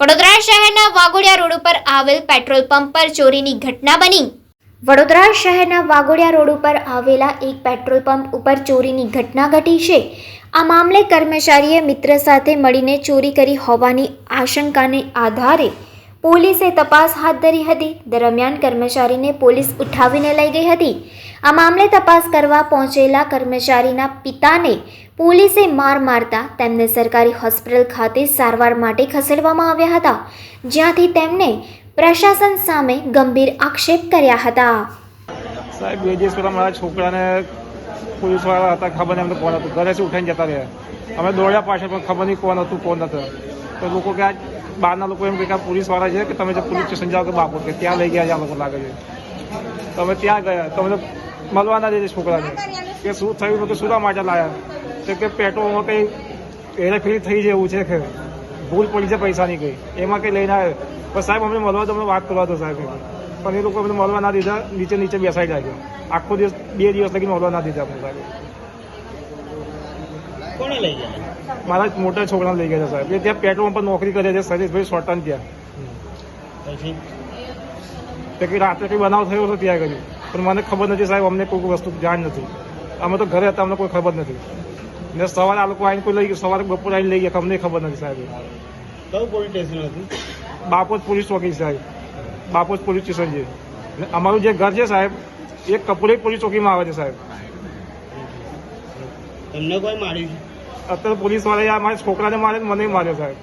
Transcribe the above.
વડોદરા શહેરના વાઘોડિયા રોડ ઉપર આવેલ પેટ્રોલ પંપ પર ચોરીની ઘટના બની. વડોદરા શહેરના વાઘોડિયા રોડ ઉપર આવેલા એક પેટ્રોલ પંપ ઉપર ચોરીની ઘટના ઘટી છે. આ મામલે કર્મચારીએ મિત્ર સાથે મળીને ચોરી કરી હોવાની આશંકાને આધારે પોલીસે તપાસ હાથ ધરી હતી. દરમિયાન કર્મચારીને પોલીસ ઉઠાવીને લઈ ગઈ હતી. આ મામલે તપાસ કરવા પહોંચેલા કર્મચારીના પિતાને પોલીસે માર મારતા તેમને સરકારી હોસ્પિટલ ખાતે સારવાર માટે ખસેડવામાં આવ્યા હતા, જ્યાંથી તેમને પ્રશાસન સામે ગંભીર આક્ષેપ કર્યા હતા. સાહેબ, બે દિવસ પહેલાં મારા છોકરાને પોલીસવાળા હતા, ખબર નહીં અમને કોણ હતું. ઘરેથી ઉઠાઈને જતા રહ્યા. અમે દોડ્યા પાછળ, પણ ખબર નહીં કોણ હતું કોણ હતું તો લોકો કે આ બહારના લોકો એમ કે પોલીસવાળા છે કે તમે જે પોલીસ સ્ટેશન જાઓ કે બાપુ કે ત્યાં લઈ ગયા છે આ લોકો લાગે છે. તમે ત્યાં ગયા, તમે મળવાના દીધે છોકરાને. કે શું થયું તો શું માટે લાયા? તો કે પેટ્રોલમાં કંઈ હેરાફેરી થઈ એવું છે કે ભૂલ પડી છે પૈસાની કંઈ એમાં કંઈ લઈને આવ્યો. પણ સાહેબ, અમને મળવા તો અમને વાત કરવા દો સાહેબ પણ એ લોકો અમને મળવા ના દીધા નીચે નીચે બેસાઈ રાખ્યો આખો દિવસ, બે દિવસ લગી મળવા ના દીધા અમને સાહેબ. કોણે લઈ ગયા? મારા મોટા છોકરાને લઈ ગયા છે સાહેબ. એ ત્યાં પેટ્રોલ પર નોકરી કરે છે સતીશભાઈ સોટન ત્યાં પછી? તો કે રાત્રે કંઈ બનાવ થયો હતો ત્યાં કર્યું પણ મને ખબર નથી સાહેબ અમને કોઈ વસ્તુ જાણ નથી. અમે તો ઘરે હતા અમને કોઈ ખબર નથી. ને સવારે આ લોકો આવીને કોઈ લઈ ગયું સવારે બપોર આવીને લઈ ગયા અમને ખબર નથી સાહેબ. કયું પોલીસ સ્ટેશન હતું? બાપોદ પોલીસ ચોકી સાહેબ. બાપોજ પોલીસ સ્ટેશન છે. અમારું જે ઘર છે સાહેબ એ કપૂરી પોલીસ ચોકીમાં આવે છે સાહેબ. તમને કોઈ માર્યું છે? અત્યારે પોલીસવાળા મારે છોકરાને મારે મને માર્યો સાહેબ.